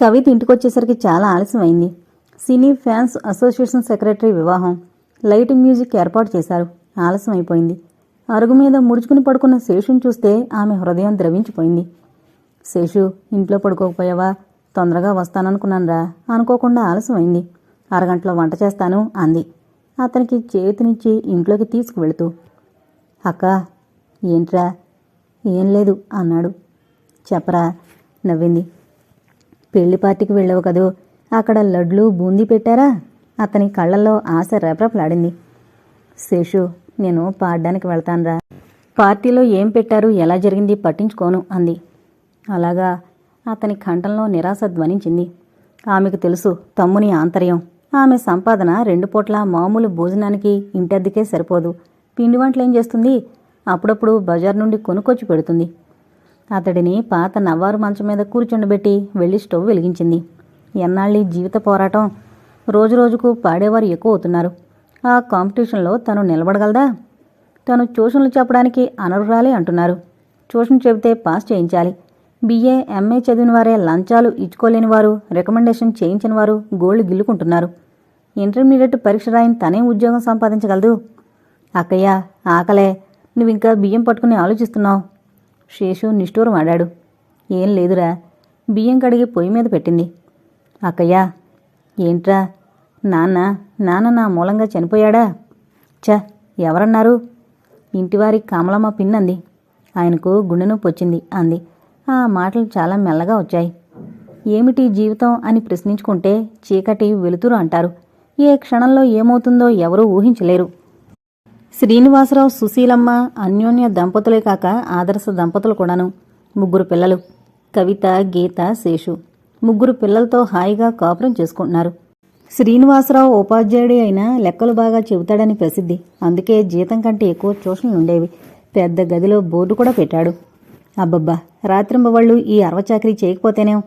కవిత ఇంటికొచ్చేసరికి చాలా ఆలస్యమైంది. సినీ ఫ్యాన్స్ అసోసియేషన్ సెక్రటరీ వివాహం లైట్ మ్యూజిక్ ఏర్పాటు చేశారు. ఆలస్యం అయిపోయింది అరుగు మీద ముడుచుకుని పడుకున్న శేషుని చూస్తే ఆమె హృదయం ద్రవించిపోయింది. శేషు ఇంట్లో పడుకోకపోయావా? తొందరగా వస్తాననుకున్నానురా అనుకోకుండా ఆలస్యమైంది. అరగంటలో వంట చేస్తాను అంది. అతనికి చేతినిచ్చి ఇంట్లోకి తీసుకువెళుతూ అక్క ఏంట్రా? ఏం లేదు అన్నాడు. చెప్పరా? నవ్వింది. పెళ్ళి పార్టీకి వెళ్ళవు కదూ? అక్కడ లడ్లు బూందీ పెట్టారా? అతని కళ్ళల్లో ఆశ రెపరెపలాడింది. శేషు నేను పాడడానికి వెళ్తానురా. పార్టీలో ఏం పెట్టారు ఎలా జరిగింది పట్టించుకోను అంది. అలాగా అతని కంఠంలో నిరాశ ధ్వనించింది. ఆమెకు తెలుసు తమ్ముని ఆంతర్యం. ఆమె సంపాదన రెండు పూట్ల మామూలు భోజనానికి ఇంటద్దెకే సరిపోదు. పిండి వంటలేం చేస్తుంది? అప్పుడప్పుడు బజార్ నుండి కొనుక్కొచ్చి పెడుతుంది. అతడిని పాత నవ్వారు మంచం మీద కూర్చుండబెట్టి వెళ్ళి స్టవ్ వెలిగించింది. ఎన్నాళ్ళీ జీవిత పోరాటం. రోజు రోజుకు పాడేవారు ఎక్కువ అవుతున్నారు. ఆ కాంపిటీషన్లో తను నిలబడగలదా? తను ట్యూషన్లు చెప్పడానికి అనర్హురాలే అంటున్నారు. ట్యూషన్ చెబితే పాస్ చేయించాలి. బీఏ ఎంఏ చదివిన వారే లంచాలు ఇచ్చుకోలేని వారు రికమెండేషన్ చేయించిన వారు గోల్డ్ గిల్లుకుంటున్నారు. ఇంటర్మీడియట్ పరీక్ష రాయిని తనే ఉద్యోగం సంపాదించగలదు. అక్కయ్య ఆకలే. నువ్వింకా బియ్యం పట్టుకుని ఆలోచిస్తున్నావు. శేషు నిష్ఠూరం ఆడాడు. ఏం లేదురా బియ్యం కడిగి పొయ్యి మీద పెట్టింది. అక్కయ్యా ఏంట్రా? నాన్న నాన్న నా మూలంగా చనిపోయాడా? చ ఎవరన్నారు? ఇంటివారి కమలమ్మ పిన్నంది. ఆయనకు గుండె నొప్పి వచ్చింది అంది. ఆ మాటలు చాలా మెల్లగా వచ్చాయి. ఏమిటి జీవితం అని ప్రశ్నించుకుంటే చీకటి వెలుతురు అంటారు. ఏ క్షణంలో ఏమవుతుందో ఎవరూ ఊహించలేరు. శ్రీనివాసరావు సుశీలమ్మ అన్యోన్య దంపతులే కాక ఆదర్శ దంపతులు కూడాను. ముగ్గురు పిల్లలు. కవిత గీత శేషు. ముగ్గురు పిల్లలతో హాయిగా కాపురం చేసుకుంటున్నారు. శ్రీనివాసరావు ఉపాధ్యాయుడి అయినా లెక్కలు బాగా చెబుతాడని ప్రసిద్ధి. అందుకే జీతం కంటే ఎక్కువ ట్యూషన్లు ఉండేవి. పెద్ద గదిలో బోర్డు కూడా పెట్టాడు. అబ్బబ్బా! రాత్రింబవళ్ళు ఈ అరవచాకరీ చేయకపోతేనేం?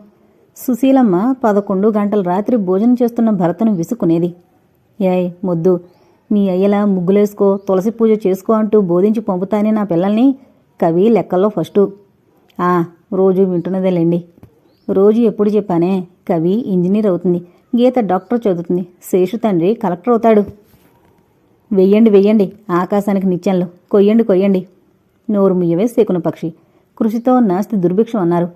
సుశీలమ్మ పదకొండు గంటల రాత్రి భోజనం చేస్తున్న భరతను విసుక్కునేది. ఏయ్ మొద్దు! నీ అయ్యలా ముగ్గులేసుకో తులసి పూజ చేసుకో అంటూ బోధించి పంపుతానే నా పిల్లల్ని కవి లెక్కల్లో ఫస్టు. ఆ రోజు వింటున్నదేలేండి రోజు ఎప్పుడు చెప్పానే కవి ఇంజనీర్ అవుతుంది. గీత డాక్టర్ చదువుతుంది. శేషు తండ్రి కలెక్టర్ అవుతాడు. వెయ్యండి వెయ్యండి. ఆకాశానికి నిత్యంలో కొయ్యండి కొయ్యండి. నోరు ముయ్యవే సేకున పక్షి. కృషితో నాస్తి దుర్భిక్షం అన్నారు.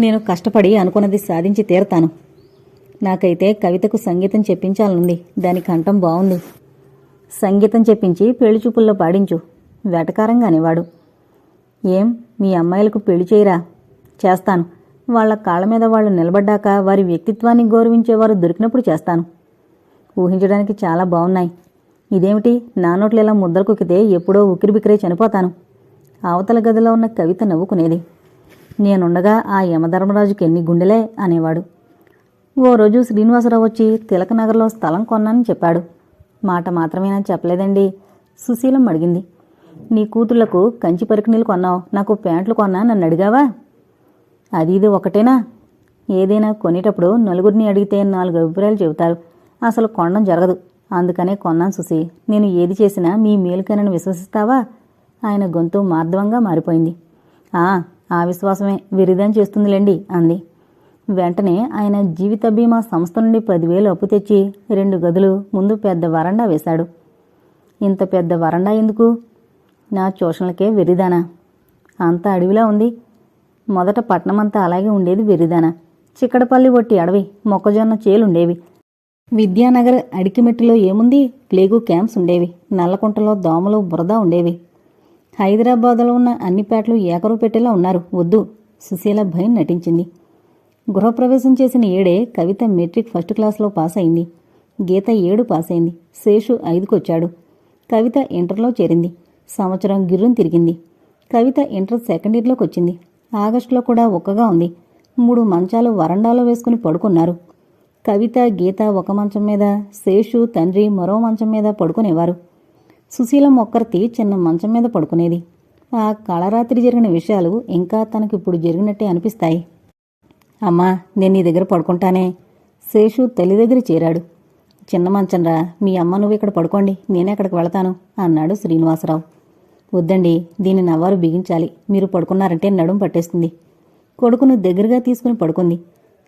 నేను కష్టపడి అనుకున్నది సాధించి తీరతాను. నాకైతే కవితకు సంగీతం చెప్పించాలనుంది. దాని కంఠం బాగుంది సంగీతం చెప్పించి పెళ్ళి చూపుల్లో పాడించు. వెటకారంగా అనేవాడు ఏం మీ అమ్మాయిలకు పెళ్ళి చేయరా? చేస్తాను. వాళ్ళ కాళ్ళ మీద వాళ్ళు నిలబడ్డాక వారి వ్యక్తిత్వాన్ని గౌరవించేవారు దొరికినప్పుడు చేస్తాను. ఊహించడానికి చాలా బాగున్నాయి ఇదేమిటి? నా నోట్లు ఇలా ముద్దలు ఎప్పుడో ఉక్కిరిబిక్కిరే చనిపోతాను. అవతల గదిలో ఉన్న కవిత నవ్వుకునేది. నేనుండగా ఆ యమధర్మరాజుకి ఎన్ని గుండెలే అనేవాడు. ఓ రోజు శ్రీనివాసరావు వచ్చి తిలకనగర్లో స్థలం కొన్నానని చెప్పాడు. మాట మాత్రమేనా చెప్పలేదండి. సుశీలం అడిగింది. నీ కూతుళ్ళకు కంచి పరికిణీలు కొన్నావు. నాకు ప్యాంట్లు కొన్నా నన్ను అడిగావా? అది ఇది ఒకటేనా? ఏదైనా కొనేటప్పుడు నలుగురిని అడిగితే నాలుగు అభిప్రాయాలు చెబుతారు. అసలు కొనడం జరగదు. అందుకనే కొన్నాను సుశీ. నేను ఏది చేసినా మీ మేలుకనని విశ్వసిస్తావా? ఆయన గొంతు మార్ధవంగా మారిపోయింది. ఆ ఆ విశ్వాసమే. విరిదం చేస్తుందిలేండి అంది. వెంటనే ఆయన జీవిత బీమా సంస్థ నుండి పదివేలు అప్పు తెచ్చి రెండు గదులు ముందు పెద్ద వరండా వేశాడు. ఇంత పెద్ద వరండా ఎందుకు? నా ట్యూషన్లకే వెరిదానా అంత అడవిలా ఉంది. మొదట పట్నమంతా అలాగే ఉండేది వెరిదానా చిక్కడపల్లి ఒట్టి అడవి మొక్కజొన్న చేలుండేవి. విద్యానగర్ అడికిమెట్టులో ఏముంది? ప్లేగు క్యాంప్స్ ఉండేవి. నల్లకుంటలో దోమలు బురద ఉండేవి. హైదరాబాద్లో ఉన్న అన్ని పేటలు ఏకరు పెట్టేలా ఉన్నారు? వద్దు. సుశీల భయం నటించింది. గృహప్రవేశం చేసిన ఏడే కవిత మెట్రిక్ ఫస్ట్ క్లాస్లో పాస్ అయింది. గీత ఏడు పాస్ అయింది. శేషు ఐదుకొచ్చాడు. కవిత ఇంటర్లో చేరింది. సంవత్సరం గిర్రును తిరిగింది. కవిత ఇంటర్ సెకండ్ ఇయర్లోకి వచ్చింది. ఆగస్టులో కూడా ఒక్కగా ఉంది. మూడు మంచాలు వరండాలో వేసుకుని పడుకున్నారు. కవిత గీత ఒక మంచం మీద శేషు తండ్రి మరో మంచం మీద పడుకునేవారు. సుశీలం ఒక్కరితి చిన్న మంచం మీద పడుకునేది. ఆ కళరాత్రి జరిగిన విషయాలు ఇంకా తనకిప్పుడు జరిగినట్టే అనిపిస్తాయి. అమ్మా నేను నీ దగ్గర పడుకుంటానే. శేషు తల్లి దగ్గర చేరాడు. చిన్న మంచంరా మీ అమ్మ నువ్వు ఇక్కడ పడుకోండి నేనే అక్కడికి వెళతాను అన్నాడు శ్రీనివాసరావు. వద్దండి దీన్ని నవ్వారు బిగించాలి. మీరు పడుకున్నారంటే నడుం పట్టేస్తుంది. కొడుకును దగ్గరగా తీసుకుని పడుకుంది.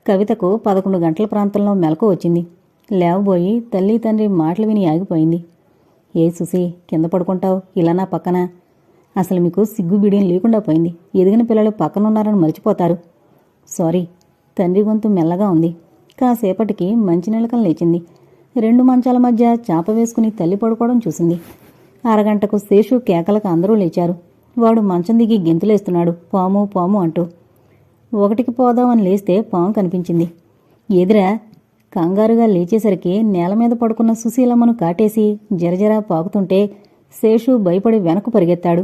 కవితకు పదకొండు గంటల ప్రాంతంలో మెలకు వచ్చింది. లేవబోయి తల్లి తండ్రి మాటలు విని ఆగిపోయింది. ఏ సుసి కింద పడుకుంటావు? ఇలా నా పక్కన. అసలు మీకు సిగ్గు బిడియం లేకుండా పోయింది. ఎదిగిన పిల్లలు పక్కనున్నారని మర్చిపోతారు. సారీ తండ్రి గొంతు మెల్లగా ఉంది. కాసేపటికి మంచినీళ్ళకం లేచింది. రెండు మంచాల మధ్య చాప వేసుకుని తల్లి పడుకోవడం చూసింది. అరగంటకు శేషు కేకలకు అందరూ లేచారు. వాడు మంచం దిగి గెంతులేస్తున్నాడు. పాము పాము అంటూ. ఒకటికి పోదామని లేస్తే పాము కనిపించింది. ఎదురా కంగారుగా లేచేసరికి నేల మీద పడుకున్న సుశీలమ్మను కాటేసి జరజరా పాకుతుంటే శేషు భయపడి వెనక్కు పరిగెత్తాడు.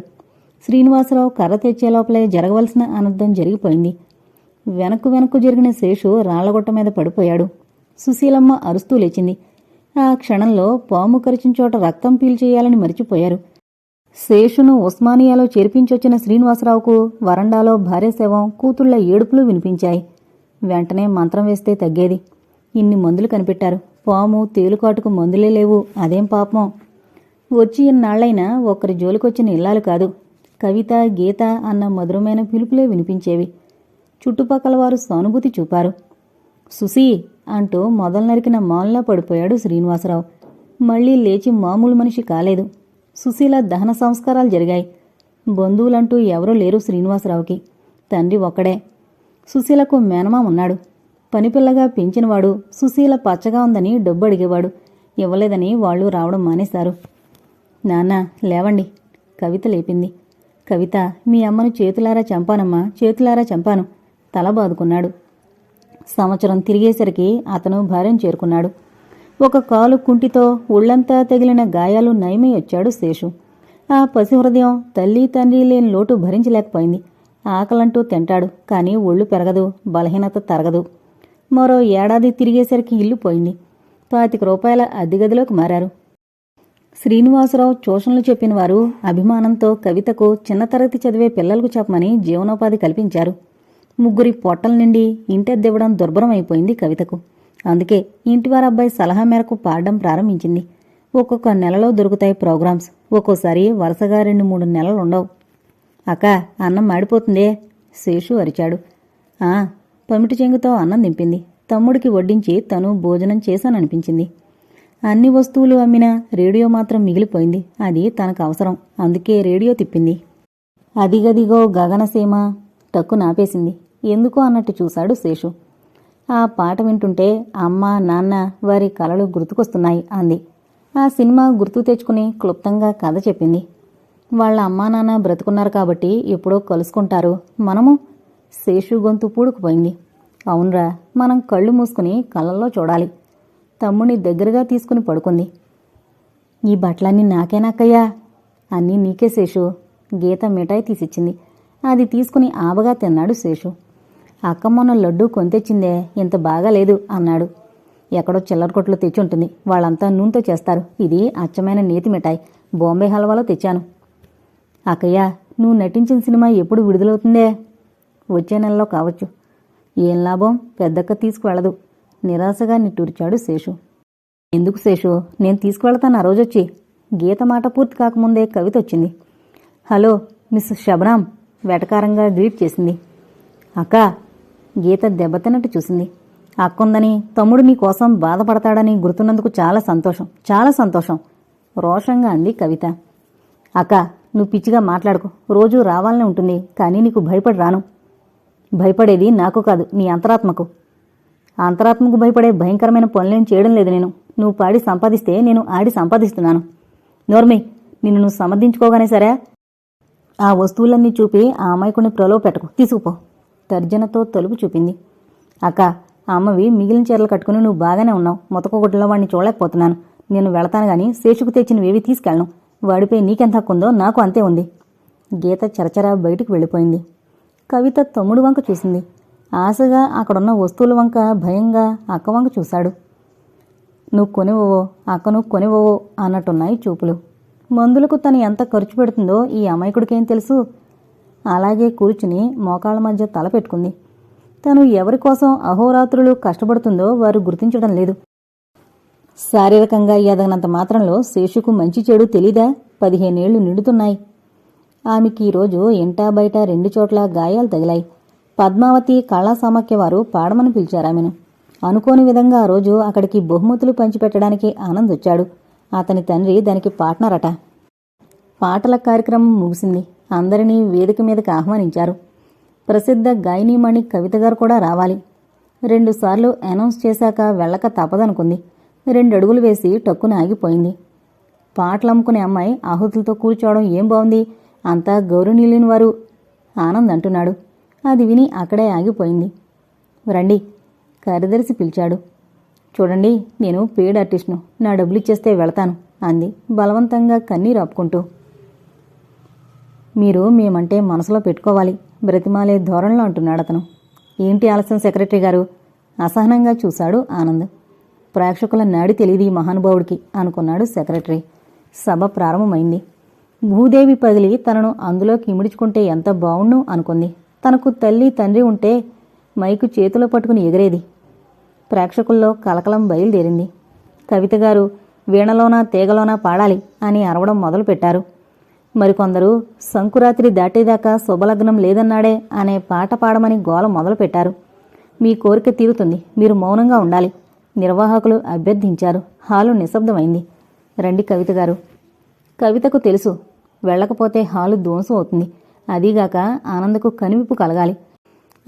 శ్రీనివాసరావు కర్ర తెచ్చే లోపలే జరగవలసిన అనర్థం జరిగిపోయింది. వెనక్కు వెనక్కు జరిగిన శేషు రాళ్ళగొట్ట మీద పడిపోయాడు. సుశీలమ్మ అరుస్తూ లేచింది. ఆ క్షణంలో పాము కరిచిన చోట రక్తం పీల్చేయాలని మరిచిపోయారు. శేషును ఉస్మానియాలో చేర్పించొచ్చిన శ్రీనివాసరావుకు వరండాలో భార్య శవం కూతుళ్ళ ఏడుపులు వినిపించాయి. వెంటనే మంత్రం వేస్తే తగ్గేది. ఇన్ని మందులు కనిపెట్టారు. పాము తేలుకాటుకు మందులే లేవు. అదేం పాపం? వచ్చి ఇన్నాళ్ళైనా ఒక్కరి జోలికొచ్చిన ఇల్లాలు కాదు. కవిత గీత అన్న మధురమైన పిలుపులే వినిపించేవి. చుట్టుపక్కల వారు సానుభూతి చూపారు. సుసి అంటూ మొదలు నరికిన మాల్లా పడిపోయాడు శ్రీనివాసరావు. మళ్ళీ లేచి మామూలు మనిషి కాలేదు. సుశీల దహన సంస్కారాలు జరిగాయి. బంధువులంటూ ఎవరూ లేరు శ్రీనివాసరావుకి. తండ్రి ఒక్కడే. సుశీలకు మేనమా ఉన్నాడు. పనిపిల్లగా పెంచినవాడు సుశీల పచ్చగా ఉందని డబ్బు అడిగేవాడు. ఇవ్వలేదని వాళ్ళు రావడం మానేశారు. నాన్న లేవండి. కవిత లేపింది. కవిత మీ అమ్మను చేతులారా చంపానమ్మా చేతులారా చంపాను. తల బాదుకున్నాడు. సంవత్సరం తిరిగేసరికి అతను భార్యం చేరుకున్నాడు. ఒక కాలు కుంటితో ఒళ్ళంతా తగిలిన గాయాలు నయమై వచ్చాడు శేషు. ఆ పసి హృదయం తల్లి తండ్రి లేని లోటు భరించలేకపోయింది. ఆకలంటూ తింటాడు కానీ ఒళ్ళు పెరగదు బలహీనత తరగదు. మరో ఏడాది తిరిగేసరికి ఇల్లు పోయింది. పాతిక రూపాయల అద్దెగదిలోకి మారారు. శ్రీనివాసరావు ట్యూషన్లు చెప్పిన వారు అభిమానంతో కవితకు చిన్న తరగతి చదివే పిల్లలకు చెప్పమని జీవనోపాధి కల్పించారు. ముగ్గురి పొట్టల నుండి ఇంటెద్దివ్వడం దుర్భరం అయిపోయింది కవితకు. అందుకే ఇంటివారబ్బాయి సలహా మేరకు పాడడం ప్రారంభించింది. ఒక్కొక్క నెలలో దొరుకుతాయి ప్రోగ్రామ్స్. ఒక్కోసారి వరుసగా రెండు మూడు నెలలు ఉండవు. అక్క అన్నం మాడిపోతుందే? శేషు అరిచాడు. ఆ పమిటి చెంగుతో అన్నం దింపింది. తమ్ముడికి వడ్డించి తను భోజనం చేశాననిపించింది. అన్ని వస్తువులు అమ్మినా రేడియో మాత్రం మిగిలిపోయింది. అది తనకు అవసరం. అందుకే రేడియో తిప్పింది. అదిగదిగో గగనసీమ టక్కు నాపేసింది. ఎందుకో అన్నట్టు చూశాడు శేషు. ఆ పాట వింటుంటే అమ్మ నాన్న వారి కలలు గుర్తుకొస్తున్నాయి అంది. ఆ సినిమా గుర్తు తెచ్చుకుని క్లుప్తంగా కథ చెప్పింది. వాళ్ళ అమ్మా నాన్న బ్రతుకున్నారు కాబట్టి ఎప్పుడో కలుసుకుంటారు. మనము శేషు గొంతు పూడుకుపోయింది. అవునరా మనం కళ్ళు మూసుకుని కళ్ళల్లో చూడాలి. తమ్ముని దగ్గరగా తీసుకుని పడుకుంది. ఈ బట్టలన్నీ నాకేనాకయ్యా అన్నీ నీకే శేషు. గీత మిఠాయి తీసిచ్చింది. అది తీసుకుని ఆబగా తిన్నాడు శేషు. అక్క మొన్న లడ్డూ కొంతెచ్చిందే ఇంత బాగా లేదు అన్నాడు. ఎక్కడో చిల్లర కొట్లు తెచ్చి ఉంటుంది వాళ్ళంతా నూనెతో చేస్తారు. ఇది అచ్చమైన నేతి మిఠాయి. బాంబే హల్వాలో తెచ్చాను. అక్కయ్య నువ్వు నటించిన సినిమా ఎప్పుడు విడుదలవుతుందే? వచ్చే నెలలో కావచ్చు. ఏం లాభం? పెద్దక్క తీసుకువెళ్ళదు. నిరాశగా నిట్టూర్చాడు శేషు. ఎందుకు శేషు? నేను తీసుకువెళ్తాను ఆ రోజొచ్చి. గీత మాట పూర్తి కాకముందే కవిత వచ్చింది. హలో మిస్ శబరాం వెటకారంగా గ్రీట్ చేసింది. అక్క గీత దెబ్బతిన్నట్టు చూసింది. అక్కుందని తమ్ముడు నీకోసం బాధపడతాడని గుర్తున్నందుకు చాలా సంతోషం చాలా సంతోషం. రోషంగా అంది కవిత. అక్క నువ్వు పిచ్చిగా మాట్లాడుకో. రోజూ రావాలనే ఉంటుంది కానీ నీకు భయపడి రాను. భయపడేది నాకు కాదు నీ అంతరాత్మకు. అంతరాత్మకు భయపడే భయంకరమైన పనులేం చేయడం లేదు నేను. నువ్వు పాడి సంపాదిస్తే నేను ఆడి సంపాదిస్తున్నాను. నోర్మి నిన్ను నువ్వు సమర్థించుకోగానే సరే. ఆ వస్తువులన్నీ చూపి ఆ అమాయకుని ప్రలోభ పెట్టకు. తీసుకుపో. తర్జనతో తలుపు చూపింది. అక్క అమ్మవి మిగిలిన చీరలు కట్టుకుని నువ్వు బాగానే ఉన్నావు. మొతకొగుడ్లో వాడిని చూడలేకపోతున్నాను. నేను వెళతాను గాని శేషుకు తెచ్చినవేవి తీసుకెళ్ళను. వాడిపై నీకెంత హక్కుందో నాకు అంతే ఉంది. గీత చరచరా బయటికి వెళ్ళిపోయింది. కవిత తమ్ముడు వంక చూసింది. ఆశగా అక్కడున్న వస్తువుల వంక భయంగా అక్క వంక చూశాడు. నువ్వు కొనివ్వవో అక్కను కొనివ్వవో అన్నట్టున్నాయి చూపులు. మందులకు తను ఎంత ఖర్చు పెడుతుందో ఈ అమాయకుడికేం తెలుసు? అలాగే కూర్చుని మోకాళ్ళ మధ్య తల పెట్టుకుంది. తను ఎవరి కోసం అహోరాత్రులు కష్టపడుతుందో వారు గుర్తించడం లేదు. శారీరకంగా ఎదగనంత మాత్రంలో శేషుకు మంచి చెడు తెలీదా? పదిహేనేళ్ళు నిండుతున్నాయి. ఆమెకి ఈరోజు ఇంటా బయట రెండు చోట్ల గాయాలు తగిలాయి. పద్మావతి కళా సమాఖ్య వారు పాడమని పిలిచారామెను అనుకోని విధంగా ఆ రోజు అక్కడికి బహుమతులు పంచిపెట్టడానికి ఆనంద్ వచ్చాడు. అతని తండ్రి దానికి పార్ట్నర్ అట పాటల కార్యక్రమం ముగిసింది. అందరినీ వేదిక మీదకి ఆహ్వానించారు. ప్రసిద్ధ గాయనీమణి కవిత గారు కూడా రావాలి. రెండుసార్లు అనౌన్స్ చేశాక వెళ్ళక తప్పదనుకుంది. రెండు అడుగులు వేసి టక్కున ఆగిపోయింది. పాటలు అమ్ముకునే అమ్మాయి ఆహుతులతో కూర్చోవడం ఏం బాగుంది అంతా గౌరవనీయులేని వారు ఆనంద్ అంటున్నాడు. అది విని అక్కడే ఆగిపోయింది. రండి కార్యదర్శి పిలిచాడు. చూడండి నేను పెయిడ్ ఆర్టిస్ట్ను. నా డబ్బులు ఇచ్చేస్తే వెళతాను అంది బలవంతంగా కన్నీరు ఆపుకుంటూ. మీరు మేమంటే మనసులో పెట్టుకోవాలి. బ్రతిమాలే ధోరణిలో అంటున్నాడు అతను. ఏంటి ఆలస్యం సెక్రటరీ గారు? అసహనంగా చూశాడు ఆనంద్. ప్రేక్షకుల నాడి తెలియదు ఈ మహానుభావుడికి అనుకున్నాడు సెక్రటరీ. సభ ప్రారంభమైంది. భూదేవి పగిలి తనను అందులోకి ఇమిడ్చుకుంటే ఎంత బావుణ్ణు అనుకుంది. తనకు తల్లి తండ్రి ఉంటే మైకు చేతిలో పట్టుకుని ఎగిరేది. ప్రేక్షకుల్లో కలకలం బయలుదేరింది. కవిత గారు వీణలోనా తీగలోనా పాడాలి అని అరవడం మొదలుపెట్టారు. మరికొందరు సంకురాత్రి దాటేదాకా శుభలగ్నం లేదన్నాడే అనే పాట పాడమని గోల మొదలుపెట్టారు. మీ కోరిక తీరుతుంది. మీరు మౌనంగా ఉండాలి. నిర్వాహకులు అభ్యర్థించారు. హాలు నిశ్శబ్దమైంది. రండి కవిత గారు. కవితకు తెలుసు. వెళ్ళకపోతే హాలు ధ్వంసం అవుతుంది. అదీగాక ఆనందకు కనువిప్పు కలగాలి.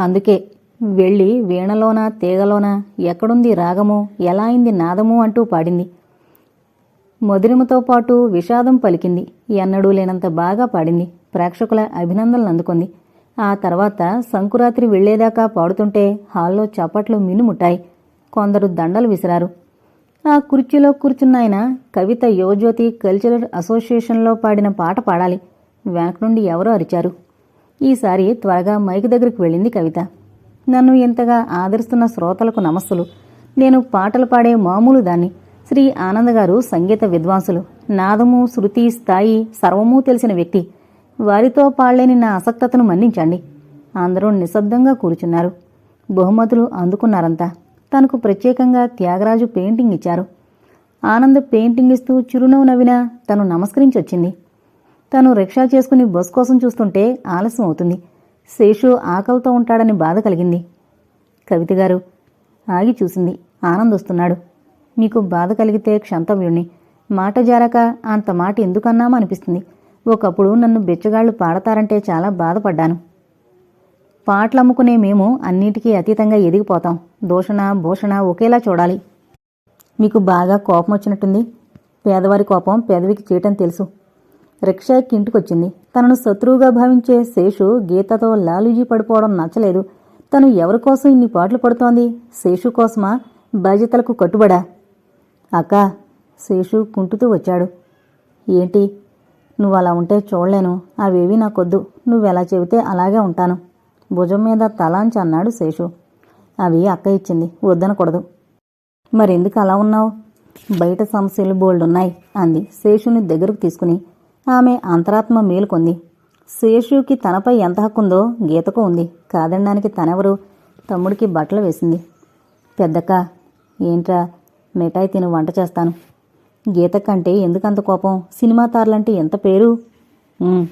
అందుకే వెళ్ళి వీణలోనా తీగలోనా ఎక్కడుంది రాగము ఎలా అయింది నాదము అంటూ పాడింది. మధురిమతో పాటు విషాదం పలికింది. ఎన్నడూ లేనంత బాగా పాడింది. ప్రేక్షకుల అభినందనలు అందుకుంది. ఆ తర్వాత సంకురాత్రి వెళ్ళేదాకా పాడుతుంటే హాల్లో చప్పట్లు మినుముట్టాయి. కొందరు దండలు విసిరారు. ఆ కుర్చీలో కూర్చున్నాయన కవిత యువజ్యోతి కల్చరల్ అసోసియేషన్లో పాడిన పాట పాడాలి. వెనక నుండి ఎవరో అరిచారు. ఈసారి త్వరగా మైక్ దగ్గరికి వెళ్ళింది కవిత. నన్ను ఇంతగా ఆదరిస్తున్న శ్రోతలకు నమస్సులు. నేను పాటలు పాడే మామూలు దాన్ని. శ్రీ ఆనంద్ గారు సంగీత విద్వాంసులు. నాదము శృతి స్థాయి సర్వమూ తెలిసిన వ్యక్తి. వారితో పాడలేని నా అసక్తతను మన్నించండి. అందరూ నిశ్శబ్దంగా కూర్చున్నారు. బహుమతులు అందుకున్నారంతా. తనకు ప్రత్యేకంగా త్యాగరాజు పెయింటింగ్ ఇచ్చారు. ఆనంద్ పెయింటింగ్ ఇస్తూ చిరునవ్వు నవ్వినా తను నమస్కరించొచ్చింది. తను రిక్షా చేసుకుని బస్ కోసం చూస్తుంటే ఆలస్యం అవుతుంది. శేషు ఆకలితో ఉంటాడని బాధ కలిగింది. కవిత గారు ఆగి చూసింది. ఆనంద్ వస్తున్నాడు. మీకు బాధ కలిగితే క్షంతవ్యుణ్ణి మాట జారక అంత మాట ఎందుకన్నామో అనిపిస్తుంది. ఒకప్పుడు నన్ను బెచ్చగాళ్ళు పాడతారంటే చాలా బాధపడ్డాను. పాటలు అమ్ముకునే మేము అన్నిటికీ అతీతంగా ఎదిగిపోతాం. దూషణ భూషణ ఒకేలా చూడాలి. మీకు బాగా కోపం వచ్చినట్టుంది. పేదవారి కోపం పెదవికి చేయటం తెలుసు. రిక్షా ఇంటికొచ్చింది. తనను శత్రువుగా భావించే శేషు గీతతో లాలూజీ పడిపోవడం నచ్చలేదు. తను ఎవరి కోసం ఇన్ని పాటలు పడుతోంది? శేషు కోసమా? బాధ్యతలకు కట్టుబడా? అక్క శేషు కుంటుతూ వచ్చాడు. ఏంటి? నువ్వు అలా ఉంటే చూడలేను. అవేవి నాకొద్దు. నువ్వెలా చెబితే అలాగే ఉంటాను. భుజం మీద తలాంచి అన్నాడు శేషు. అవి అక్క ఇచ్చింది. వద్దనకూడదు. మరెందుకు అలా ఉన్నావు? బయట సమస్యలు బోల్డున్నాయి అంది శేషుని దగ్గరకు తీసుకుని. ఆమె అంతరాత్మ మేలుకొంది. శేషుకి తనపై ఎంత హక్కుందో గీతకు ఉంది. కాదనడానికి తనెవరు? తమ్ముడికి బట్టలు వేసింది. పెద్దక్క ఏంట్రా? మిఠాయి తిని వంట చేస్తాను. గీత కంటే ఎందుకంత కోపం? సినిమా తారలంటే ఎంత పేరు? విన్న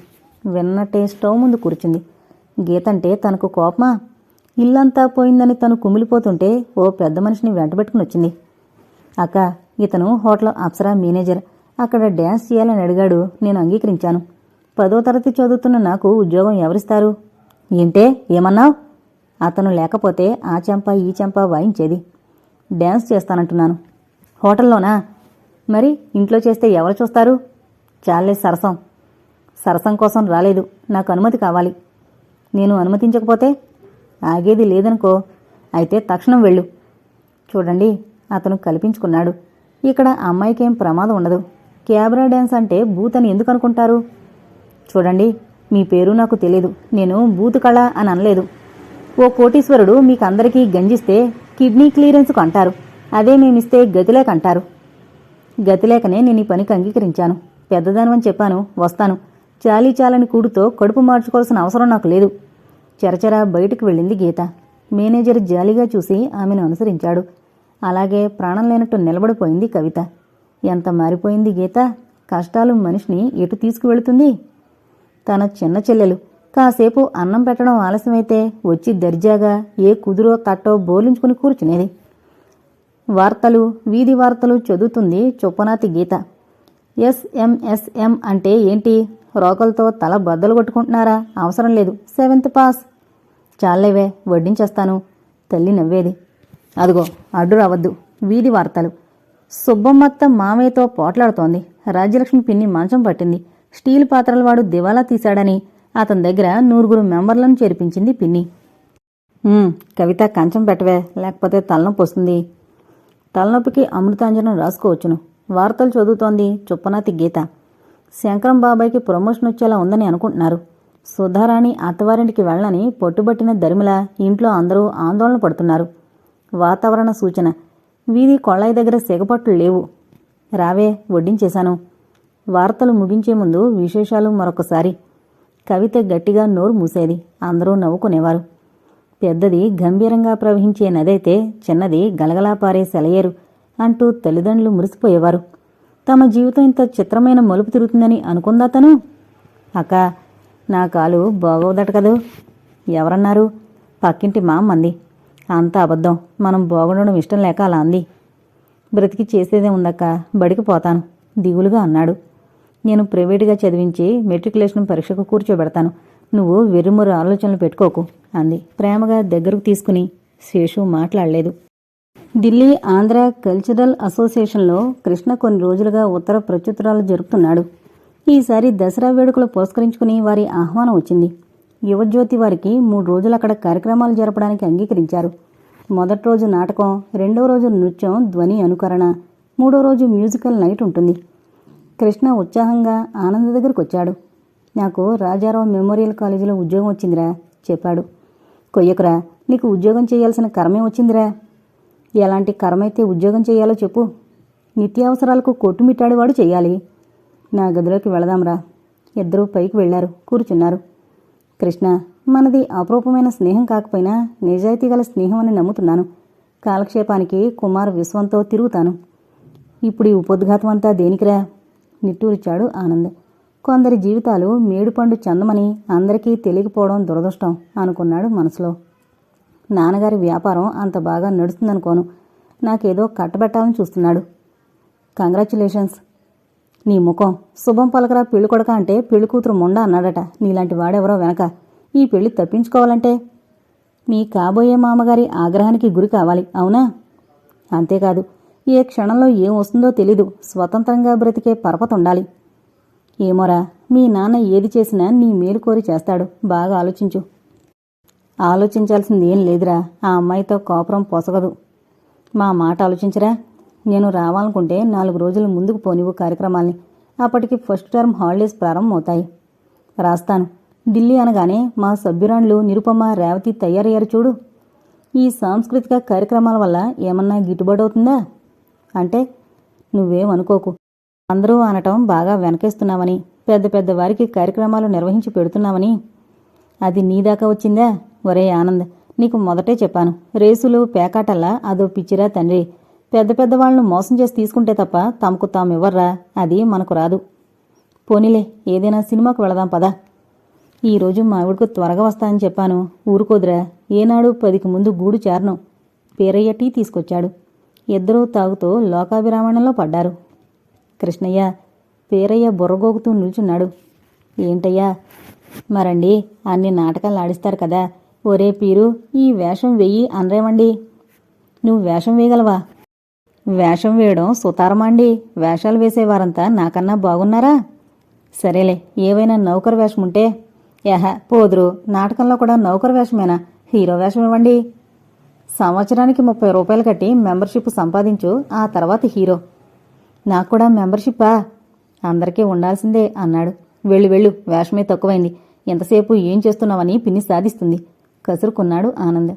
విన్నట్టే స్టవ్ ముందు కూర్చుంది. గీతంటే తనకు కోపమా? ఇల్లంతా పోయిందని తను కుమిలిపోతుంటే ఓ పెద్ద మనిషిని వెంటబెట్టుకుని వచ్చింది. అక్క ఇతను హోటల్ అప్సరా మేనేజర్. అక్కడ డ్యాన్స్ చేయాలని అడిగాడు. నేను అంగీకరించాను. పదో తరగతి చదువుతున్న నాకు ఉద్యోగం ఎవరిస్తారు? ఏంటే ఏమన్నావు? అతను లేకపోతే ఆ చెంప ఈ చెంప వాయించేది. డ్యాన్స్ చేస్తానంటున్నాను. హోటల్లోనా? మరి ఇంట్లో చేస్తే ఎవరు చూస్తారు? చాలే సరసం. సరసం కోసం రాలేదు. నాకు అనుమతి కావాలి. నేను అనుమతించకపోతే ఆగేది లేదనుకో అయితే తక్షణం వెళ్ళు. చూడండి అతను కల్పించుకున్నాడు. ఇక్కడ అమ్మాయికేం ప్రమాదం ఉండదు. క్యాబ్రా డ్యాన్స్ అంటే బూత్ అని ఎందుకు అనుకుంటారు? చూడండి మీ పేరు నాకు తెలియదు నేను బూత్ కళ అని అనలేదు. ఓ కోటీశ్వరుడు మీకందరికీ గంజిస్తే కిడ్నీ క్లియరెన్స్కు అంటారు. అదే మేమిస్తే గతిలేక అంటారు. గతిలేకనే నేను ఈ పనికి అంగీకరించాను. పెద్దదానమని చెప్పాను. వస్తాను. చాలీ చాలని కూడుతో కడుపు మార్చుకోవాల్సిన అవసరం నాకు లేదు. చెరచెర బయటికి వెళ్ళింది గీత. మేనేజర్ జాలిగా చూసి ఆమెను అనుసరించాడు. అలాగే ప్రాణం లేనట్టు నిలబడిపోయింది కవిత. ఎంత మారిపోయింది గీత? కష్టాలు మనిషిని ఎటు తీసుకువెళుతుంది? తన చిన్న చెల్లెలు. కాసేపు అన్నం పెట్టడం ఆలస్యమైతే వచ్చి దర్జాగా ఏ కుదురో తట్టో బోలించుకుని కూర్చునేది. వార్తలు వీధి వార్తలు చదువుతుంది చొప్పనాతి గీత. ఎస్ఎంఎస్ఎం అంటే ఏంటి? రోకలతో తల బద్దలు కొట్టుకుంటున్నారా? అవసరం లేదు. Seventh pass. చాలేవే వడ్డించేస్తాను. తల్లి నవ్వేది. అదిగో అడ్డు రావద్దు. వీధి వార్తలు. సుబ్బమ్మత్త మామయ్యతో పోట్లాడుతోంది. రాజ్యలక్ష్మి పిన్ని మంచం పట్టింది. స్టీల్ పాత్రల వాడు దివాలా తీశాడని అతని దగ్గర నూరుగురు మెంబర్లను చేర్పించింది పిన్ని. కవిత కంచం పెట్టవే లేకపోతే తలనొప్పి వస్తుంది. తలనొప్పికి అమృతాంజనం రాసుకోవచ్చును. వార్తలు చదువుతోంది చుప్పనాతి గీత. శంకరం బాబాయ్కి ప్రమోషన్ వచ్చేలా ఉందని అనుకుంటున్నారు. సుధారాణి అత్తవారింటికి వెళ్ళని పొట్టుబట్టిన దరిమిల ఇంట్లో అందరూ ఆందోళన పడుతున్నారు. వాతావరణ సూచన. వీధి కొళ్ళాయి దగ్గర సిగపట్లు లేవు. రావే వడ్డించేశాను. వార్తలు ముగించే ముందు విశేషాలు మరొకసారి. కవిత గట్టిగా నోరు మూసేది. అందరూ నవ్వుకునేవారు. పెద్దది గంభీరంగా ప్రవహించే నదైతే చిన్నది గలగలా పారే సెలయేరు అంటూ తల్లిదండ్రులు మురిసిపోయేవారు. తమ జీవితం ఇంత చిత్రమైన మలుపు తిరుగుతుందని అనుకుందా తను? అక్క నా కాలు బాగోదట కదూ. ఎవరన్నారు? పక్కింటి మా అమ్మంది అంత అబద్ధం. మనం బాగుండడం ఇష్టం లేక అలా అంది. బ్రతికి చేసేదే ఉందక్క బడికి పోతాను దిగులుగా అన్నాడు. నేను ప్రైవేటుగా చదివించి మెట్రికులేషన్ పరీక్షకు కూర్చోబెడతాను. నువ్వు వెర్రిమొర్రి ఆలోచనలు పెట్టుకోకు అంది. ప్రేమగా దగ్గరకు తీసుకుని శేషు మాట్లాడలేదు. ఢిల్లీ ఆంధ్ర కల్చరల్ అసోసియేషన్లో కృష్ణ కొన్ని రోజులుగా ఉత్తర ప్రత్యుత్తరాలు జరుపుతున్నాడు. ఈసారి దసరా వేడుకలు పురస్కరించుకుని వారి ఆహ్వానం వచ్చింది. యువజ్యోతి వారికి మూడు రోజులు అక్కడ కార్యక్రమాలు జరపడానికి అంగీకరించారు. మొదటి రోజు నాటకం రెండో రోజు నృత్యం ధ్వని అనుకరణ మూడో రోజు మ్యూజికల్ నైట్ ఉంటుంది. కృష్ణ ఉత్సాహంగా ఆనంద దగ్గరకు వచ్చాడు. నాకు రాజారావు మెమోరియల్ కాలేజీలో ఉద్యోగం వచ్చిందిరా చెప్పాడు. కొయ్యకురా నీకు ఉద్యోగం చేయాల్సిన కర్మే వచ్చిందిరా. ఎలాంటి కర్మైతే ఉద్యోగం చేయాలో చెప్పు. నిత్యావసరాలకు కొట్టుమిట్టాడేవాడు చేయాలి. నా గదిలోకి వెళదాంరా. ఇద్దరూ పైకి వెళ్ళారు కూర్చున్నారు. కృష్ణ మనది అపరూపమైన స్నేహం కాకపోయినా నిజాయితీ గల స్నేహం అని నమ్ముతున్నాను. కాలక్షేపానికి కుమార్ విశ్వంతో తిరుగుతాను. ఇప్పుడు ఈ ఉపద్ఘాతం అంతా దేనికిరా? నిట్టూరిచాడు ఆనంద్. కొందరి జీవితాలు మేడుపండు చందమని అందరికీ తెలియకపోవడం దురదృష్టం అనుకున్నాడు మనసులో. నాన్నగారి వ్యాపారం అంత బాగా నడుస్తుందనుకోను. నాకేదో కట్టబెట్టాలని చూస్తున్నాడు. కంగ్రాచులేషన్స్. నీ ముఖం. శుభం పలకరా పెళ్ళి కొడక అంటే పెళ్ళి కూతురు మొండ అన్నాడట. నీలాంటి వాడెవరో వెనక. ఈ పెళ్ళి తప్పించుకోవాలంటే మీ కాబోయే మామగారి ఆగ్రహానికి గురి కావాలి అవునా? అంతేకాదు ఏ క్షణంలో ఏం వస్తుందో తెలీదు. స్వతంత్రంగా బ్రతికే పరపతుండాలి ఉండాలి. ఏమోరా మీ నాన్న ఏది చేసినా నీ మేలు కోరి చేస్తాడు. బాగా ఆలోచించు. ఆలోచించాల్సింది ఏం లేదురా ఆ అమ్మాయితో కోపరం పొసగదు. మా మాట ఆలోచించరా? నేను రావాలనుకుంటే నాలుగు రోజుల ముందుకు పోనివ్వు కార్యక్రమాల్ని. అప్పటికి ఫస్ట్ టర్మ్ హాలిడేస్ ప్రారంభమవుతాయి. రాస్తాను. ఢిల్లీ అనగానే మా సభ్యురాండ్లు నిరుపమ రేవతి తయారయ్యారు చూడు. ఈ సాంస్కృతిక కార్యక్రమాల వల్ల ఏమన్నా గిట్టుబాటు అవుతుందా? అంటే నువ్వేం అనుకోకు. అందరూ అనటం బాగా వెనకేస్తున్నామని పెద్ద పెద్ద వారికి కార్యక్రమాలు నిర్వహించి పెడుతున్నామని. అది నీ దాకా వచ్చిందా? ఒరే ఆనంద్ నీకు మొదటే చెప్పాను. రేసులు పేకాటల్లా అదో పిచ్చిరా తండ్రి. పెద్ద పెద్ద వాళ్ళను మోసం చేసి తీసుకుంటే తప్ప తమకు తాము ఇవ్వర్రా అది మనకు రాదు. పోనీలే ఏదైనా సినిమాకు వెళదాం పదా. ఈరోజు మా ఆవిడకు త్వరగా వస్తానని చెప్పాను. ఊరుకోదురా ఏనాడు పదికి ముందు గూడు చేరను. పేరయ్య టీ తీసుకొచ్చాడు. ఇద్దరూ తాగుతూ లోకాభిరామణంలో పడ్డారు. కృష్ణయ్య పేరయ్య బుర్రగోగుతూ నిల్చున్నాడు. ఏంటయ్యా? మరండి అన్ని నాటకాలు ఆడిస్తారు కదా. ఒరే పీరు ఈ వేషం వెయ్యి అనరేమండి నువ్వు వేషం వేయగలవా? వేషం వేయడం సుతారమండి వేషాలు వేసేవారంతా నాకన్నా బాగున్నారా? సరేలే ఏవైనా నౌకర్ వేషం ఉంటే యాహ పోదురు నాటకంలో కూడా నౌకర్ వేషమేనా? హీరో వేషం ఇవ్వండి. సంవత్సరానికి ముప్పై రూపాయలు కట్టి మెంబర్షిప్ సంపాదించు ఆ తర్వాత హీరో. నాకు కూడా మెంబర్షిప్పా? అందరికీ ఉండాల్సిందే అన్నాడు. వెళ్ళు వెళ్ళు వేషమే తక్కువైంది. ఎంతసేపు ఏం చేస్తున్నావని పిన్ని సాధిస్తుంది. కసురుకున్నాడు ఆనంద్.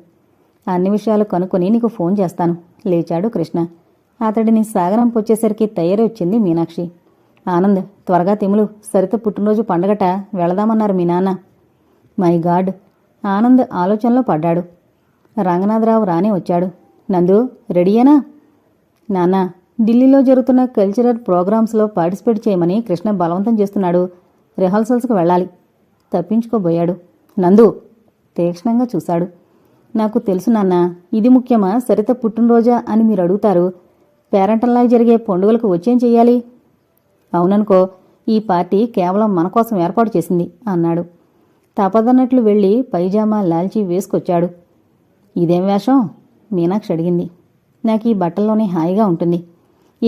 అన్ని విషయాలు కనుక్కొని నీకు ఫోన్ చేస్తాను లేచాడు కృష్ణ. అతడిని సాగరంపు వచ్చేసరికి తయారై వచ్చింది మీనాక్షి. ఆనంద్ త్వరగా తిములు. సరిత పుట్టినరోజు పండగట వెళదామన్నారు మీ నాన్న. My God! ఆనంద్ ఆలోచనలో పడ్డాడు. రంగనాథరావు రానే వచ్చాడు. నందు రెడీయేనా? నాన్న ఢిల్లీలో జరుగుతున్న కల్చరల్ ప్రోగ్రామ్స్లో పార్టిసిపేట్ చేయమని కృష్ణ బలవంతం చేస్తున్నాడు. రిహార్సల్స్కు వెళ్ళాలి. తప్పించుకోబోయాడు. నందు తీక్షణంగా చూశాడు. నాకు తెలుసు నాన్న ఇది ముఖ్యమా? సరిత పుట్టినరోజా అని మీరు అడుగుతారు. పేరెంటల్లా జరిగే పండుగలకు వచ్చేం చెయ్యాలి? అవుననుకో ఈ పార్టీ కేవలం మన కోసం ఏర్పాటు చేసింది అన్నాడు. తపదన్నట్లు వెళ్ళి పైజామా లాల్చీ వేసుకొచ్చాడు. ఇదేం వేషం? మీనాక్షి అడిగింది. నాకు ఈ బట్టల్లోనే హాయిగా ఉంటుంది.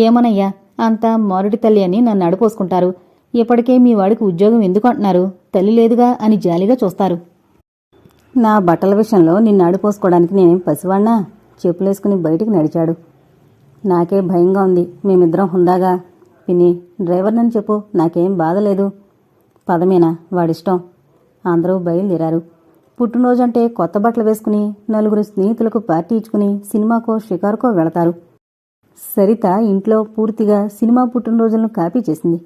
ఏమనయ్యా అంతా మారుడి తల్లి అని నన్ను అడుపోసుకుంటారు. ఇప్పటికే మీ వాడికి ఉద్యోగం ఎందుకు అంటున్నారు? తల్లి లేదుగా అని జాలిగా చూస్తారు. నా బట్టల విషయంలో నిన్ను అడుపోసుకోవడానికి నేనేం పసివాణ్ణా? చెప్పులేసుకుని బయటికి నడిచాడు. నాకే భయంగా ఉంది. మేమిద్దరం హుందాగా. పిన్ని డ్రైవర్నని చెప్పు. నాకేం బాధ లేదు. పదమేనా? వాడిష్టం. అందరూ బయలుదేరారు. పుట్టినరోజు అంటే కొత్త బట్టలు వేసుకుని నలుగురు స్నేహితులకు పార్టీ ఇచ్చుకుని సినిమాకో షికారుకో వెళతారు. సరిత ఇంట్లో పూర్తిగా సినిమా పుట్టినరోజులను కాపీ చేసింది.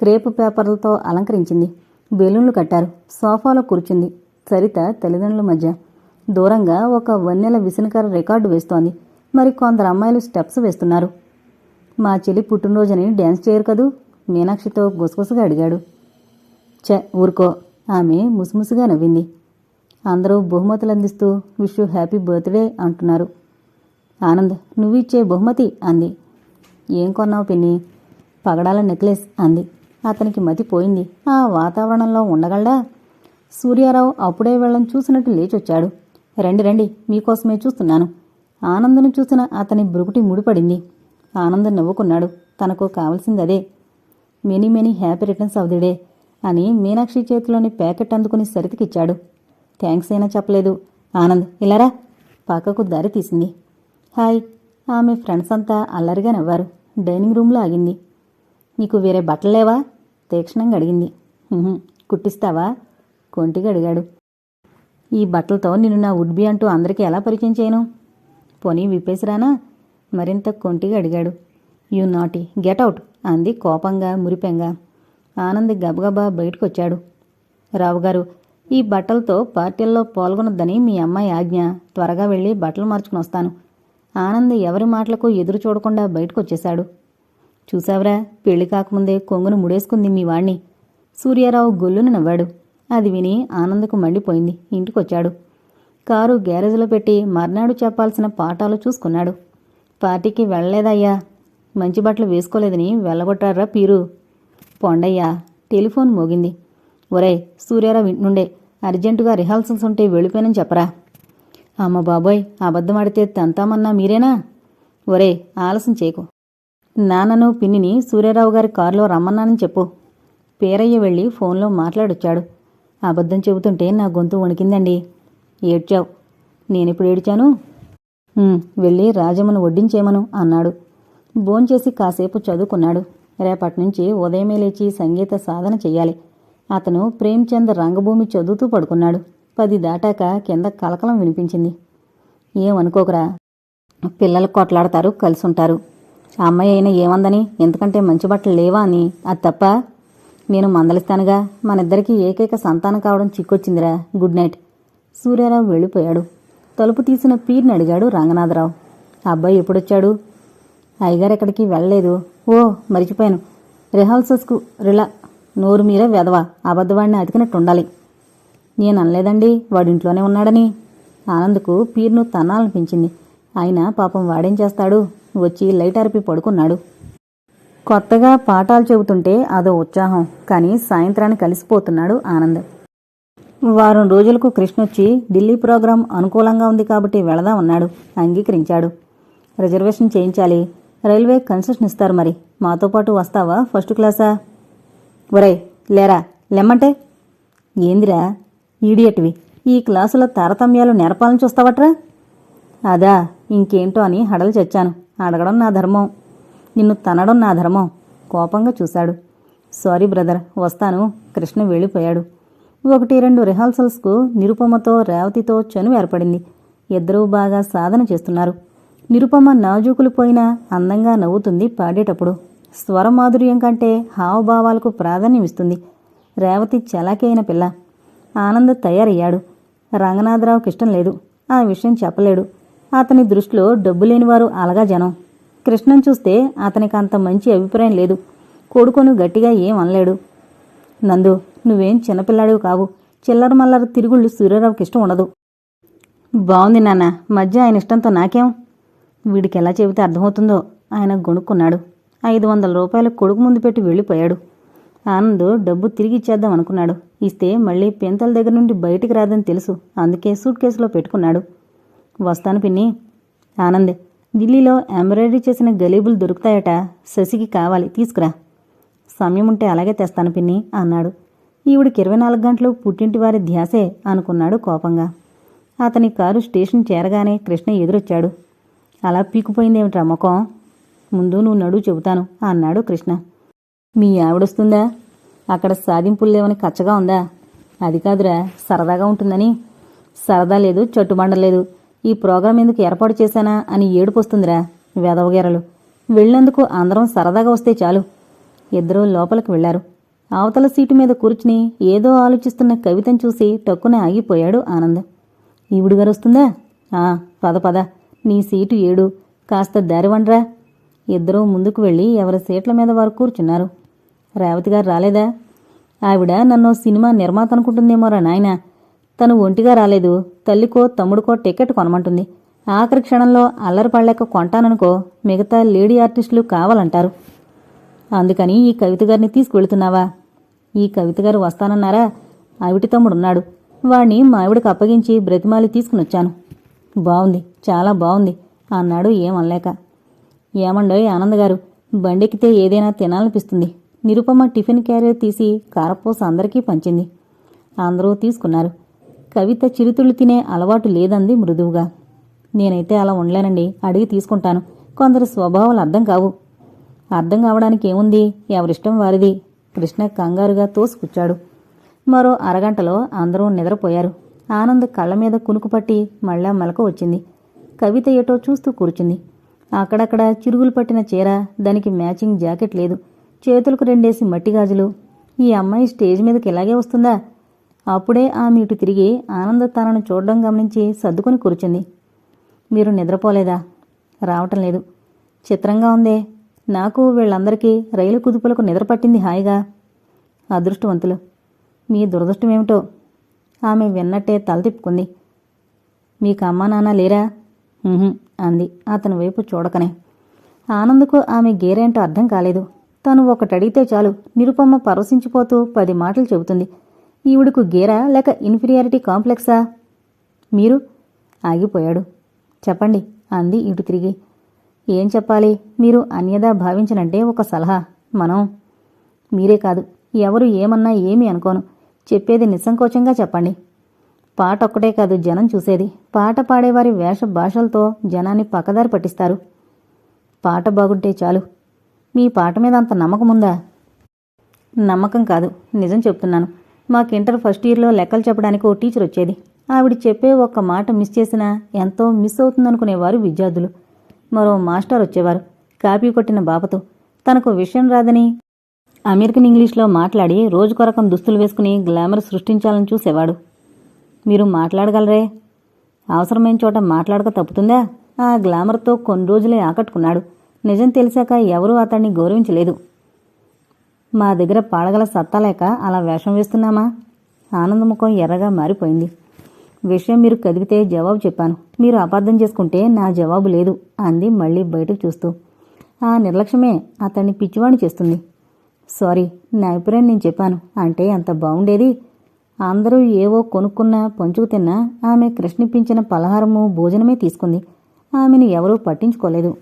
క్రేపు పేపర్లతో అలంకరించింది. బెలూన్లు కట్టారు. సోఫాలో కూర్చుంది. సరిత తల్లిదండ్రుల మధ్య. దూరంగా ఒక వన్నెల విసనకర రికార్డు వేస్తోంది. మరి కొందరు అమ్మాయిలు స్టెప్స్ వేస్తున్నారు. మా చెల్లి పుట్టినరోజుని డ్యాన్స్ చేయరు కదూ? మీనాక్షితో గుసగుసగా అడిగాడు. చ ఊరుకో. ఆమె ముసుముసుగా నవ్వింది. అందరూ బహుమతులు అందిస్తూ విష్ హ్యాపీ బర్త్డే అంటున్నారు. ఆనంద్ నువ్విచ్చే బహుమతి అంది. ఏం కొన్నావు పిన్ని? పగడాల నెక్లెస్ అంది. అతనికి మతి పోయింది. ఆ వాతావరణంలో ఉండగలడా? సూర్యారావు అప్పుడే వెళ్ళని చూసినట్టు లేచొచ్చాడు. రండి రండి మీకోసమే చూస్తున్నాను. ఆనందను చూసిన అతని బ్రుకుటి ముడిపడింది. ఆనంద్ నవ్వుకున్నాడు. తనకు కావలసింది అదే many many happy returns of the day అని మీనాక్షి చేతిలోని ప్యాకెట్ అందుకుని సరితికిచ్చాడు. థ్యాంక్స్ అయినా చెప్పలేదు. ఆనంద్ ఇలారా పక్కకు దారి తీసింది. హాయ్. ఆమె ఫ్రెండ్స్ అంతా అల్లరిగా నవ్వారు. డైనింగ్ రూమ్లో ఆగింది. నీకు వేరే బట్టలు లేవా? తీక్షణంగా అడిగింది. కుట్టిస్తావా? కొంటిగా అడిగాడు. ఈ బట్టలతో నిన్ను నా ఉడ్బి అంటూ అందరికీ ఎలా పరిచయం చేయను? పోనీ విప్పేసిరానా మరింత కొంటిగా అడిగాడు. You naughty. గెట్ అవుట్ అంది కోపంగా మురిపెంగా. ఆనంద్ గబగబా బయటకొచ్చాడు. రావుగారు ఈ బట్టలతో పార్టీల్లో పాల్గొనొద్దని మీ అమ్మాయి ఆజ్ఞ. త్వరగా వెళ్ళి బట్టలు మార్చుకుని వస్తాను. ఆనంద్ ఎవరి మాటలకు ఎదురు చూడకుండా బయటకొచ్చేశాడు. చూసావరా పెళ్ళి కాకముందే కొంగును ముడేసుకుంది మీ వాణ్ణి. సూర్యారావు గొల్లును నవ్వాడు. అది విని ఆనందకు మండిపోయింది. ఇంటికొచ్చాడు. కారు గ్యారేజ్లో పెట్టి మర్నాడు చెప్పాల్సిన పాఠాలు చూసుకున్నాడు. పార్టీకి వెళ్ళలేదయ్యా. మంచి బట్టలు వేసుకోలేదని వెళ్ళగొట్టారా పీరు? పొండయ్యా టెలిఫోన్ మోగింది. ఒరేయ్ సూర్యారావు ఇంటి నుండే అర్జెంటుగా రిహార్సల్స్ ఉంటే వెళ్ళిపోయానని చెప్పరా? అమ్మ బాబోయ్ అబద్ధం ఆడితే తంతామన్నా మీరేనా? ఒరే ఆలస్యం చేయకు. నాన్నను పిన్నిని సూర్యారావు గారి కారులో రమ్మన్నానని చెప్పు. పేరయ్య వెళ్ళి ఫోన్లో మాట్లాడొచ్చాడు. అబద్ధం చెబుతుంటే నా గొంతు వణికిందండి. ఏడ్చావు. నేనెప్పుడు ఏడ్చాను? వెళ్ళి రాజమ్మను వడ్డించేమను అన్నాడు. భోంచేసి కాసేపు చదువుకున్నాడు. రేపటి నుంచి ఉదయమే లేచి సంగీత సాధన చెయ్యాలి. అతను ప్రేమ్చంద్ రంగభూమి చదువుతూ పడుకున్నాడు. పది దాటాక కింద కలకలం వినిపించింది. ఏమనుకోకరా? పిల్లలు కొట్లాడతారు కలిసి ఉంటారు ఆ అమ్మాయి అయినా ఏమందని? ఎందుకంటే మంచి బట్టలు లేవా అని. అది తప్ప నేను మందలిస్తానుగా. మనిద్దరికీ ఏకైక సంతానం కావడం చిక్కొచ్చిందిరా. Good night. సూర్యారావు వెళ్ళిపోయాడు. తలుపు తీసిన పీర్ని అడిగాడు రంగనాథరావు. ఆ అబ్బాయి ఎప్పుడొచ్చాడు? అయ్యగారు ఎక్కడికి వెళ్ళలేదు. ఓ మరిచిపోయాను. రిహార్సల్స్కు రిలా నోరు మీరే వెదవా అబద్ధవాడిని అతికినట్టు ఉండాలి నేను అనలేదండి వాడు ఇంట్లోనే ఉన్నాడని. ఆనంద్కు పీర్ను తన్నాలనిపించింది ఆయన పాపం వాడేం చేస్తాడు? వచ్చి లైట్ అరిపి పడుకున్నాడు. కొత్తగా పాఠాలు చెబుతుంటే అదో ఉత్సాహం కానీ సాయంత్రాన్ని కలిసిపోతున్నాడు ఆనంద్. వారం రోజులకు కృష్ణొచ్చి ఢిల్లీ ప్రోగ్రాం అనుకూలంగా ఉంది కాబట్టి వెళదాం అన్నాడు అంగీకరించాడు. రిజర్వేషన్ చేయించాలి. రైల్వే కన్సెషన్ ఇస్తారు మరి. మాతో పాటు వస్తావా ఫస్ట్ క్లాసా? ఒరేయ్ లేరా లెమ్మంటే? ఏందిరా? ఈడియట్వి. ఈ క్లాసులో తారతమ్యాలు నేర్పాలని చూస్తావట్రా? అదా ఇంకేంటో అని హడలు చచ్చాను. అడగడం నా ధర్మం. నిన్ను తనడం నా ధర్మం. కోపంగా చూశాడు. సారీ బ్రదర్ వస్తాను. కృష్ణ వెళ్ళిపోయాడు. ఒకటి రెండు రిహార్సల్స్కు నిరుపమతో రేవతితో చనువు ఏర్పడింది. ఇద్దరూ బాగా సాధన చేస్తున్నారు. నిరుపమ నాజూకులు పోయినా అందంగా నవ్వుతుంది పాడేటప్పుడు. స్వరమాధుర్యం కంటే హావభావాలకు ప్రాధాన్యమిస్తుంది రేవతి చలాకీ అయిన పిల్ల. ఆనంద్ తయారయ్యాడు. రంగనాథరావుకి ఇష్టం లేదు. ఆ విషయం చెప్పలేడు. అతని దృష్టిలో డబ్బు లేనివారు అలగా జనం. కృష్ణం చూస్తే అతనికి అంత మంచి అభిప్రాయం లేదు. కొడుకును గట్టిగా ఏం అనలేడు. నందు నువ్వేం చిన్నపిల్లాడివి కావు. చిల్లర మల్లర తిరుగుళ్ళు సూర్యరావుకి ఇష్టం ఉండదు. బాగుంది నాన్న. మధ్య ఆయన ఇష్టంతో నాకేం? వీడికి ఎలా చెబితే అర్థమవుతుందో ఆయన గొణుక్కున్నాడు. ఐదు వందల రూపాయలు కొడుకు ముందు పెట్టి వెళ్ళిపోయాడు. ఆనంద్ డబ్బు తిరిగి ఇచ్చేద్దాం అనుకున్నాడు. ఇస్తే మళ్ళీ పెంతల దగ్గర నుండి బయటికి రాదని తెలుసు. అందుకే సూట్ కేసులో పెట్టుకున్నాడు. వస్తాను పిన్ని. ఆనంద్ ఢిల్లీలో ఎంబ్రాయిడరీ చేసిన గలీబులు దొరుకుతాయట. శశికి కావాలి. తీసుకురా. సమయం ఉంటే అలాగే తెస్తాను పిన్ని అన్నాడు. ఈవిడికి ఇరవై నాలుగు గంటలు పుట్టింటి వారి ధ్యాసే అనుకున్నాడు కోపంగా. అతని కారు స్టేషన్ చేరగానే కృష్ణ ఎదురొచ్చాడు. అలా పీకుపోయిందేమిట్రా ముఖం? ముందు నువ్వు నడు చెబుతాను అన్నాడు కృష్ణ. మీ ఆవిడొస్తుందా? అక్కడ సాధింపులు కచ్చగా ఉందా? అది కాదురా సరదాగా ఉంటుందని. సరదా లేదు చట్టుబండలేదు ఈ ప్రోగ్రాం ఎందుకు ఏర్పాటు చేశానా అని ఏడుపు వస్తుందిరా వెదవగేరలు వెళ్ళినందుకు అందరం సరదాగా వస్తే చాలు. ఇద్దరూ లోపలికి వెళ్ళారు అవతల సీటు మీద కూర్చుని ఏదో ఆలోచిస్తున్న కవితను చూసి టక్కున ఆగిపోయాడు ఆనంద్. ఈవిడు గారు వస్తుందా? ఆ పద పద. నీ సీటు ఏడు. కాస్త దారివండ్రా ఇద్దరూ ముందుకు వెళ్ళి ఎవరి సీట్ల మీద వారు కూర్చున్నారు. రేవతి గారు రాలేదా? ఆవిడ నన్ను సినిమా నిర్మాత అనుకుంటుందేమోరా నాయనా. తను ఒంటిగా రాలేదు. తల్లికో తమ్ముడికో టికెట్ కొనమంటుంది. ఆఖరి క్షణంలో అల్లరిపడలేక కొంటాననుకో మిగతా లేడీ ఆర్టిస్టులు కావాలంటారు. అందుకని ఈ కవిత గారిని తీసుకువెళుతున్నావా? ఈ కవిత గారు వస్తానన్నారా? ఆవిటి తమ్ముడున్నాడు. వాణ్ణి మావిడికి అప్పగించి బ్రతిమాలి తీసుకునొచ్చాను. బావుంది. చాలా బావుంది. అన్నాడు ఏమనలేక. ఏమండోయ్ ఆనంద్ గారు బండెక్కితే ఏదైనా తినాలనిపిస్తుంది. నిరుపమ టిఫిన్ క్యారియర్ తీసి కారపూస అందరికీ పంచింది. అందరూ తీసుకున్నారు. కవిత చిరుతుళ్ళు తినే అలవాటు లేదంది మృదువుగా. నేనైతే అలా ఉండలేనండి. అడిగి తీసుకుంటాను. కొందరు స్వభావాలు అర్థం కావు. అర్థం కావడానికి ఏముంది? ఎవరిష్టం వారిది. కృష్ణ కంగారుగా తోసుకుచ్చాడు. మరో అరగంటలో అందరూ నిద్రపోయారు. ఆనంద్ కళ్ళ మీద కునుకుపట్టి మళ్ళా మెలకు వచ్చింది. కవిత ఏటో చూస్తూ కూర్చుంది. అక్కడక్కడ చిరుగులు పట్టిన చీర దానికి మ్యాచింగ్ జాకెట్ లేదు. చేతులకు రెండేసి మట్టి గాజులు. ఈ అమ్మాయి స్టేజ్ మీదకి ఇలాగే వస్తుందా? అప్పుడే ఆమె ఇటు తిరిగి ఆనంద తనను చూడడం గమనించి సర్దుకుని కూర్చుంది. మీరు నిద్రపోలేదా? రావటం లేదు. చిత్రంగా ఉందే. నాకు వీళ్ళందరికీ రైలు కుదుపులకు నిద్ర పట్టింది హాయిగా. అదృష్టవంతులు. మీ దురదృష్టమేమిటో? ఆమె విన్నట్టే తల తిప్పుకుంది. మీకు అమ్మా నాన్న లేరా? అంది. అతని వైపు చూడకనే. ఆనందకు ఆమె గేరేంటో అర్థం కాలేదు. తను ఒకటడిగితే చాలు నిరుపమ్మ పరవశించిపోతూ పది మాటలు చెబుతుంది. ఈవిడకు గేరా లేక ఇన్ఫీరియారిటీ కాంప్లెక్సా? మీరు? ఆగిపోయాడు. చెప్పండి అంది ఇటు తిరిగి. ఏం చెప్పాలి? మీరు అన్యదా భావించనంటే ఒక సలహా. మనం? మీరే కాదు. ఎవరు ఏమన్నా ఏమీ అనుకోను. చెప్పేది నిస్సంకోచంగా చెప్పండి. పాట ఒక్కటే కాదు జనం చూసేది. పాట పాడేవారి వేష భాషలతో జనాన్ని పక్కదారి పట్టిస్తారు. పాట బాగుంటే చాలు. మీ పాట మీద అంత నమ్మకం ఉందా? నమ్మకం కాదు నిజం చెప్తున్నాను. మాకు ఇంటర్ ఫస్ట్ ఇయర్లో లెక్కలు చెప్పడానికి ఓ టీచర్ వచ్చేది. ఆవిడ చెప్పే ఒక్క మాట మిస్ చేసినా ఎంతో మిస్ అవుతుందనుకునేవారు విద్యార్థులు. మరో మాస్టర్ వచ్చేవారు కాపీ కొట్టిన బాపతో. తనకు విషయం రాదని అమెరికన్ ఇంగ్లీష్లో మాట్లాడి రోజుకొరకం దుస్తులు వేసుకుని గ్లామర్ సృష్టించాలని చూసేవాడు. మీరు మాట్లాడగలరే? అవసరమైన చోట మాట్లాడక తప్పుతుందా? ఆ గ్లామర్తో కొన్ని రోజులే ఆకట్టుకున్నాడు. నిజం తెలిసాక ఎవరూ అతన్ని గౌరవించలేదు. మా దగ్గర పాడగల సత్తా లేక అలా వేషం వేస్తున్నామా? ఆనందముఖం ఎర్రగా మారిపోయింది. విషయం మీరు కదిపితే జవాబు చెప్పాను. మీరు అపార్థం చేసుకుంటే నా జవాబు లేదు అంది మళ్ళీ బయటకు చూస్తూ. ఆ నిర్లక్ష్యమే అతన్ని పిచ్చివాణి చేస్తుంది. సారీ నా అభిప్రాయం నేను చెప్పాను. అంటే అంత బాగుండేది అందరూ ఏవో కొనుక్కున్నా పంచుకు తిన్నా ఆమె కృష్ణిప్పించిన పలహారము భోజనమే తీసుకుంది. ఆమెను ఎవరూ పట్టించుకోలేదు.